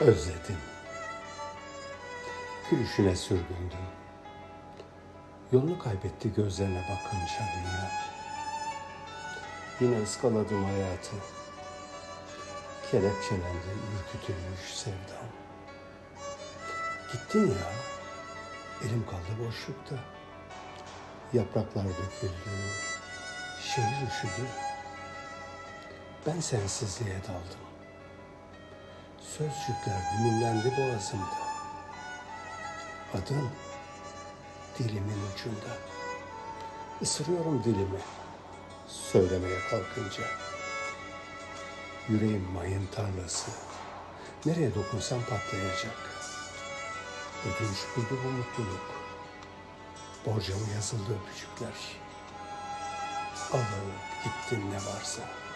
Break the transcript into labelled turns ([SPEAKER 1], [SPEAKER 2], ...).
[SPEAKER 1] Özledim. Gülüşüne sürgündüm. Yolunu kaybetti gözlerine bakınca dünya. Yine ıskaladım hayatı. Kelepçelendi, ürkütülmüş sevdam. Gittin ya, elim kaldı boşlukta. Yapraklar döküldü, şehir üşüdü. Ben sensizliğe daldım. Sözcükler düğümlendi boğazımda. Adın dilimin ucunda. Isırıyorum dilimi söylemeye kalkınca. Yüreğim mayın tarlası. Nereye dokunsam patlayacak. Ödünç buldu bu mutluluk. Borcama yazıldı öpücükler. Alıp gittin ne varsa.